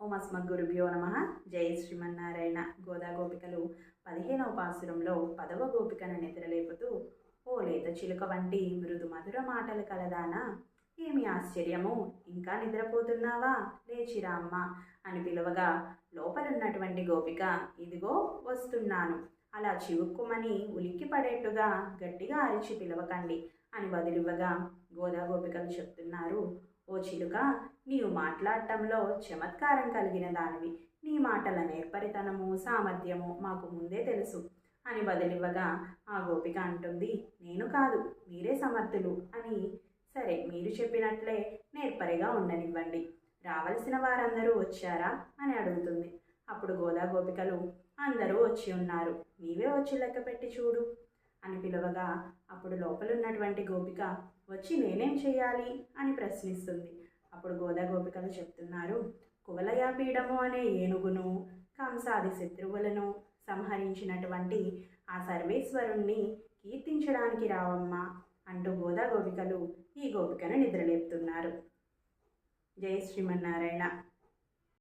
ఓం నమ. జై శ్రీమన్నారాయణ. గోదా గోపికలు పదిహేనవ పాసురంలో పదవ గోపికను నిద్రలేపుతూ ఓ లేత చిలుక వంటి మృదు మధుర మాటలు కలదానా? ఏమి ఆశ్చర్యము? ఇంకా నిద్రపోతున్నావా? లేచిరా అమ్మ అని పిలువగా లోపలున్నటువంటి గోపిక ఇదిగో వస్తున్నాను. అలా చివుక్కుమని ఉలిక్కి పడేట్టుగా గట్టిగా అరిచి పిలవకండి అని బదులివ్వగా గోదా గోపికలు చెప్తున్నారు ఓ చిలుక నీవు మాట్లాడటంలో చమత్కారం కలిగిన దానివి. నీ మాటల నేర్పరితనము సామర్థ్యము మాకు ముందే తెలుసు. అని బదిలివ్వగా ఆ గోపిక అంటుంది నేను కాదు మీరే సమర్థులు అని. సరే మీరు చెప్పినట్లే నేర్పరిగా ఉండనివ్వండి. రావలసిన వారందరూ వచ్చారా? అని అడుగుతుంది. అప్పుడు గోదా గోపికలు అందరూ వచ్చి ఉన్నారు. నీవే వచ్చి లెక్క పెట్టి చూడు అని పిలవగా అప్పుడు లోపలున్నటువంటి గోపిక వచ్చి నేనేం చేయాలి అని ప్రశ్నిస్తుంది. అప్పుడు గోదా గోపికలు చెప్తున్నారు కువలయాపీడము అనే ఏనుగును కంసాది శత్రువులను సంహరించినటువంటి ఆ సర్వేశ్వరుణ్ణి కీర్తించడానికి రావమ్మా అంటూ గోదా గోపికలు ఈ గోపికను నిద్రలేపుతున్నారు. జై శ్రీమన్నారాయణ.